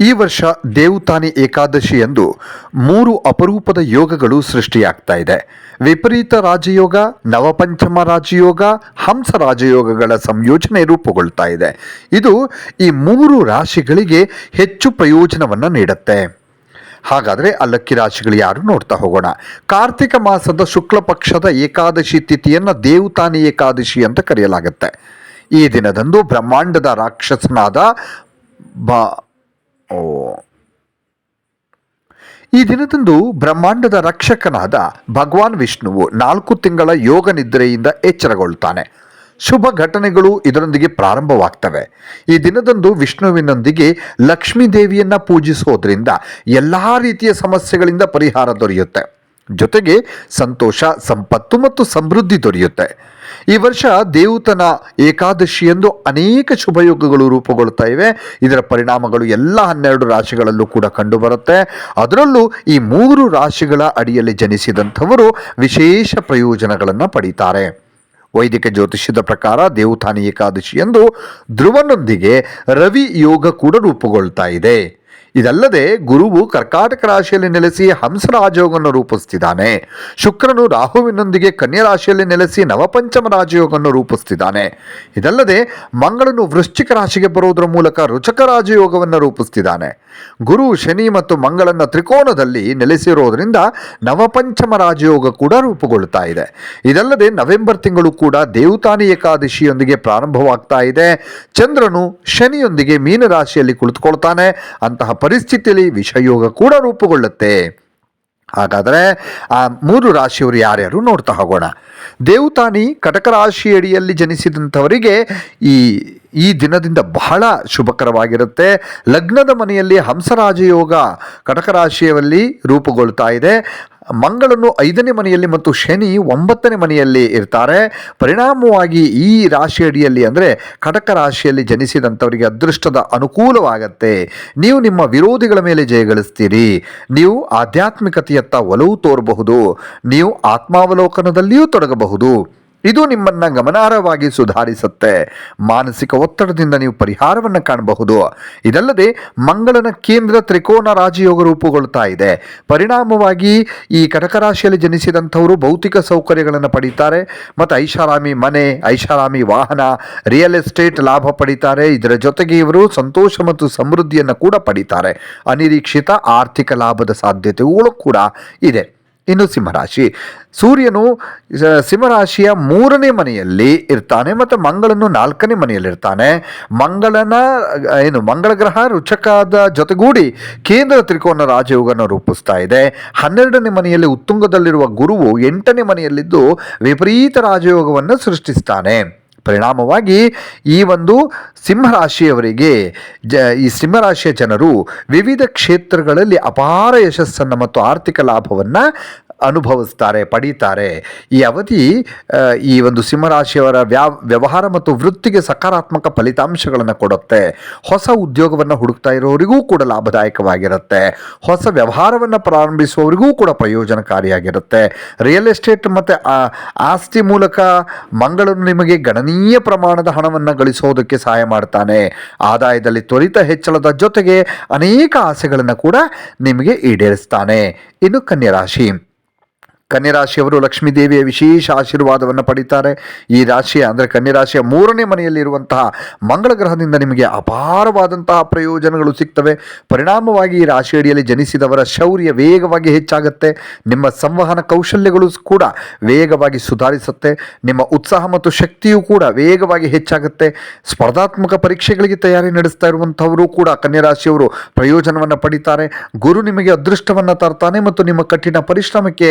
ಈ ವರ್ಷ ದೇವತಾನೆ ಏಕಾದಶಿ ಎಂದು ಮೂರು ಅಪರೂಪದ ಯೋಗಗಳು ಸೃಷ್ಟಿಯಾಗ್ತಾ ಇದೆ. ವಿಪರೀತ ರಾಜಯೋಗ, ನವಪಂಚಮ ರಾಜಯೋಗ, ಹಂಸ ರಾಜಯೋಗಗಳ ಸಂಯೋಜನೆ ರೂಪುಗೊಳ್ತಾ ಇದೆ. ಇದು ಈ ಮೂರು ರಾಶಿಗಳಿಗೆ ಹೆಚ್ಚು ಪ್ರಯೋಜನವನ್ನು ನೀಡುತ್ತೆ. ಹಾಗಾದರೆ ಅಲ್ಲಕ್ಕಿ ರಾಶಿಗಳು ಯಾರು ನೋಡ್ತಾ ಹೋಗೋಣ. ಕಾರ್ತಿಕ ಮಾಸದ ಶುಕ್ಲ ಪಕ್ಷದ ಏಕಾದಶಿ ತಿಥಿಯನ್ನು ದೇವತಾನೆ ಏಕಾದಶಿ ಅಂತ ಕರೆಯಲಾಗುತ್ತೆ. ಈ ದಿನದಂದು ಬ್ರಹ್ಮಾಂಡದ ರಾಕ್ಷಸನಾದ ಬ ಓ. ಈ ದಿನದಂದು ಬ್ರಹ್ಮಾಂಡದ ರಕ್ಷಕನಾದ ಭಗವಾನ್ ವಿಷ್ಣುವು ನಾಲ್ಕು ತಿಂಗಳ ಯೋಗ ನಿದ್ರೆಯಿಂದ ಎಚ್ಚರಗೊಳ್ತಾನೆ ಶುಭ ಘಟನೆಗಳು ಇದರೊಂದಿಗೆ ಪ್ರಾರಂಭವಾಗ್ತವೆ. ಈ ದಿನದಂದು ವಿಷ್ಣುವಿನೊಂದಿಗೆ ಲಕ್ಷ್ಮೀ ದೇವಿಯನ್ನು ಪೂಜಿಸೋದ್ರಿಂದ ಎಲ್ಲ ರೀತಿಯ ಸಮಸ್ಯೆಗಳಿಂದ ಪರಿಹಾರ ದೊರೆಯುತ್ತೆ. ಜೊತೆಗೆ ಸಂತೋಷ, ಸಂಪತ್ತು ಮತ್ತು ಸಮೃದ್ಧಿ ದೊರೆಯುತ್ತೆ. ಈ ವರ್ಷ ದೇವತನ ಏಕಾದಶಿಯಂದು ಅನೇಕ ಶುಭಯೋಗಗಳು ರೂಪುಗೊಳ್ತಾ ಇವೆ. ಇದರ ಪರಿಣಾಮಗಳು ಎಲ್ಲ ಹನ್ನೆರಡು ರಾಶಿಗಳಲ್ಲೂ ಕೂಡ ಕಂಡುಬರುತ್ತೆ. ಅದರಲ್ಲೂ ಈ ಮೂರು ರಾಶಿಗಳ ಅಡಿಯಲ್ಲಿ ಜನಿಸಿದಂಥವರು ವಿಶೇಷ ಪ್ರಯೋಜನಗಳನ್ನು ಪಡೀತಾರೆ. ವೈದಿಕ ಜ್ಯೋತಿಷ್ಯದ ಪ್ರಕಾರ ದೇವತಾನಿ ಏಕಾದಶಿ ಎಂದು ಧ್ರುವನೊಂದಿಗೆ ರವಿ ಯೋಗ ಕೂಡ ರೂಪುಗೊಳ್ತಾ ಇದೆ. ಇದಲ್ಲದೆ ಗುರುವು ಕರ್ಕಾಟಕ ರಾಶಿಯಲ್ಲಿ ನೆಲೆಸಿ ಹಂಸರಾಜಯೋಗವನ್ನು ರೂಪಿಸ್ತಿದ್ದಾನೆ. ಶುಕ್ರನು ರಾಹುವಿನೊಂದಿಗೆ ಕನ್ಯಾ ರಾಶಿಯಲ್ಲಿ ನೆಲೆಸಿ ನವಪಂಚಮ ರಾಜಯೋಗವನ್ನು ರೂಪಿಸ್ತಿದ್ದಾನೆ. ಇದಲ್ಲದೆ ಮಂಗಳನು ವೃಶ್ಚಿಕ ರಾಶಿಗೆ ಬರುವುದರ ಮೂಲಕ ರುಚಕ ರಾಜಯೋಗವನ್ನು ರೂಪಿಸ್ತಿದ್ದಾನೆ. ಗುರು, ಶನಿ ಮತ್ತು ಮಂಗಳನ್ನ ತ್ರಿಕೋನದಲ್ಲಿ ನೆಲೆಸಿರೋದರಿಂದ ನವಪಂಚಮ ರಾಜಯೋಗ ಕೂಡ ರೂಪುಗೊಳ್ಳುತ್ತಾ ಇದೆ. ಇದಲ್ಲದೆ ನವೆಂಬರ್ ತಿಂಗಳು ಕೂಡ ದೇವತಾನಿ ಏಕಾದಶಿಯೊಂದಿಗೆ ಪ್ರಾರಂಭವಾಗ್ತಾ ಇದೆ. ಚಂದ್ರನು ಶನಿಯೊಂದಿಗೆ ಮೀನರಾಶಿಯಲ್ಲಿ ಕುಳಿತುಕೊಳ್ತಾನೆ. ಅಂತಹ ಪರಿಸ್ಥಿತಿಯಲ್ಲಿ ವಿಷಯೋಗ ಕೂಡ ರೂಪುಗೊಳ್ಳುತ್ತೆ. ಹಾಗಾದರೆ ಆ ಮೂರು ರಾಶಿಯವರು ಯಾರ್ಯಾರು ನೋಡ್ತಾ ಹೋಗೋಣ. ದೇವತಾನಿ ಕಟಕ ರಾಶಿಯಡಿಯಲ್ಲಿ ಜನಿಸಿದಂಥವರಿಗೆ ಈ ಈ ದಿನದಿಂದ ಬಹಳ ಶುಭಕರವಾಗಿರುತ್ತೆ. ಲಗ್ನದ ಮನೆಯಲ್ಲಿ ಹಂಸರಾಜಯೋಗ ಕಟಕ ರಾಶಿಯಲ್ಲಿ ರೂಪುಗೊಳ್ತಾ ಇದೆ. ಮಂಗಳನು ಐದನೇ ಮನೆಯಲ್ಲಿ ಮತ್ತು ಶನಿ ಒಂಬತ್ತನೇ ಮನೆಯಲ್ಲಿ ಇರ್ತಾರೆ. ಪರಿಣಾಮವಾಗಿ ಈ ರಾಶಿ ಅಡಿಯಲ್ಲಿ ಅಂದರೆ ಕಟಕ ರಾಶಿಯಲ್ಲಿ ಜನಿಸಿದಂಥವರಿಗೆ ಅದೃಷ್ಟದ ಅನುಕೂಲವಾಗತ್ತೆ. ನೀವು ನಿಮ್ಮ ವಿರೋಧಿಗಳ ಮೇಲೆ ಜಯಗಳಿಸ್ತೀರಿ ನೀವು ಆಧ್ಯಾತ್ಮಿಕತೆಯತ್ತ ಒಲವು ತೋರಬಹುದು. ನೀವು ಆತ್ಮಾವಲೋಕನದಲ್ಲಿಯೂ ತೊಡಗಬಹುದು. ಇದು ನಿಮ್ಮನ್ನು ಗಮನಾರ್ಹವಾಗಿ ಸುಧಾರಿಸುತ್ತೆ. ಮಾನಸಿಕ ಒತ್ತಡದಿಂದ ನೀವು ಪರಿಹಾರವನ್ನು ಕಾಣಬಹುದು. ಇದಲ್ಲದೆ ಮಂಗಳನ ಕೇಂದ್ರ ತ್ರಿಕೋನ ರಾಜಯೋಗ ರೂಪುಗೊಳ್ತಾ ಇದೆ. ಪರಿಣಾಮವಾಗಿ ಈ ಕಟಕ ರಾಶಿಯಲ್ಲಿ ಜನಿಸಿದಂಥವರು ಭೌತಿಕ ಸೌಕರ್ಯಗಳನ್ನು ಪಡೀತಾರೆ. ಮತ್ತು ಐಷಾರಾಮಿ ಮನೆ, ಐಷಾರಾಮಿ ವಾಹನ ರಿಯಲ್ ಎಸ್ಟೇಟ್ ಲಾಭ ಪಡೀತಾರೆ. ಇದರ ಜೊತೆಗೆ ಇವರು ಸಂತೋಷ ಮತ್ತು ಸಮೃದ್ಧಿಯನ್ನು ಕೂಡ ಪಡೀತಾರೆ. ಅನಿರೀಕ್ಷಿತ ಆರ್ಥಿಕ ಲಾಭದ ಸಾಧ್ಯತೆಗಳು ಕೂಡ ಇದೆ. ಇನ್ನು ಸಿಂಹರಾಶಿ. ಸೂರ್ಯನು ಸಿಂಹರಾಶಿಯ ಮೂರನೇ ಮನೆಯಲ್ಲಿ ಇರ್ತಾನೆ ಮತ್ತು ಮಂಗಳನು ನಾಲ್ಕನೇ ಮನೆಯಲ್ಲಿರ್ತಾನೆ ಮಂಗಳನ, ಏನು, ಮಂಗಳ ಗ್ರಹ ರುಚಕದ ಜೊತೆಗೂಡಿ ಕೇಂದ್ರ ತ್ರಿಕೋನ ರಾಜಯೋಗನ ರೂಪಿಸ್ತಾ ಇದೆ. ಹನ್ನೆರಡನೇ ಮನೆಯಲ್ಲಿ ಉತ್ತುಂಗದಲ್ಲಿರುವ ಗುರುವು ಎಂಟನೇ ಮನೆಯಲ್ಲಿದ್ದು ವಿಪರೀತ ರಾಜಯೋಗವನ್ನು ಸೃಷ್ಟಿಸ್ತಾನೆ. ಪರಿಣಾಮವಾಗಿ ಈ ಒಂದು ಸಿಂಹರಾಶಿಯವರಿಗೆ ಜ, ಈ ಸಿಂಹರಾಶಿಯ ಜನರು ವಿವಿಧ ಕ್ಷೇತ್ರಗಳಲ್ಲಿ ಅಪಾರ ಯಶಸ್ಸನ್ನು ಮತ್ತು ಆರ್ಥಿಕ ಲಾಭವನ್ನು ಅನುಭವಿಸ್ತಾರೆ, ಪಡೀತಾರೆ. ಈ ಅವಧಿ ಈ ಒಂದು ಸಿಂಹರಾಶಿಯವರ ವ್ಯಾವ್ ವ್ಯವಹಾರ ಮತ್ತು ವೃತ್ತಿಗೆ ಸಕಾರಾತ್ಮಕ ಫಲಿತಾಂಶಗಳನ್ನು ಕೊಡುತ್ತೆ. ಹೊಸ ಉದ್ಯೋಗವನ್ನು ಹುಡುಕ್ತಾ ಇರೋರಿಗೂ ಕೂಡ ಲಾಭದಾಯಕವಾಗಿರುತ್ತೆ. ಹೊಸ ವ್ಯವಹಾರವನ್ನು ಪ್ರಾರಂಭಿಸುವವರಿಗೂ ಕೂಡ ಪ್ರಯೋಜನಕಾರಿಯಾಗಿರುತ್ತೆ. ರಿಯಲ್ ಎಸ್ಟೇಟ್ ಮತ್ತು ಆಸ್ತಿ ಮೂಲಕ ಮಂಗಳನು ನಿಮಗೆ ಗಣನೀಯ ಪ್ರಮಾಣದ ಹಣವನ್ನು ಗಳಿಸೋದಕ್ಕೆ ಸಹಾಯ ಮಾಡ್ತಾನೆ. ಆದಾಯದಲ್ಲಿ ತ್ವರಿತ ಹೆಚ್ಚಳದ ಜೊತೆಗೆ ಅನೇಕ ಆಸೆಗಳನ್ನು ಕೂಡ ನಿಮಗೆ ಈಡೇರಿಸ್ತಾನೆ. ಇನ್ನು ಕನ್ಯಾ ರಾಶಿ ಲಕ್ಷ್ಮೀದೇವಿಯ ರಾಶಿಯವರು ಲಕ್ಷ್ಮೀ ದೇವಿಯ ವಿಶೇಷ ಆಶೀರ್ವಾದವನ್ನು ಪಡೀತಾರೆ. ಈ ರಾಶಿಯ ಅಂದರೆ ಕನ್ಯರಾಶಿಯ ಮೂರನೇ ಮನೆಯಲ್ಲಿರುವಂತಹ ಮಂಗಳ ಗ್ರಹದಿಂದ ನಿಮಗೆ ಅಪಾರವಾದಂತಹ ಪ್ರಯೋಜನಗಳು ಸಿಗ್ತವೆ. ಪರಿಣಾಮವಾಗಿ ಈ ರಾಶಿಯಡಿಯಲ್ಲಿ ಜನಿಸಿದವರ ಶೌರ್ಯ ವೇಗವಾಗಿ ಹೆಚ್ಚಾಗುತ್ತೆ. ನಿಮ್ಮ ಸಂವಹನ ಕೌಶಲ್ಯಗಳು ಕೂಡ ವೇಗವಾಗಿ ಸುಧಾರಿಸುತ್ತೆ. ನಿಮ್ಮ ಉತ್ಸಾಹ ಮತ್ತು ಶಕ್ತಿಯೂ ಕೂಡ ವೇಗವಾಗಿ ಹೆಚ್ಚಾಗುತ್ತೆ. ಸ್ಪರ್ಧಾತ್ಮಕ ಪರೀಕ್ಷೆಗಳಿಗೆ ತಯಾರಿ ನಡೆಸ್ತಾ ಇರುವಂಥವರು ಕೂಡ ಕನ್ಯಾ ರಾಶಿಯವರು ಪ್ರಯೋಜನವನ್ನು ಪಡೀತಾರೆ. ಗುರು ನಿಮಗೆ ಅದೃಷ್ಟವನ್ನು ತರ್ತಾನೆ ಮತ್ತು ನಿಮ್ಮ ಕಠಿಣ ಪರಿಶ್ರಮಕ್ಕೆ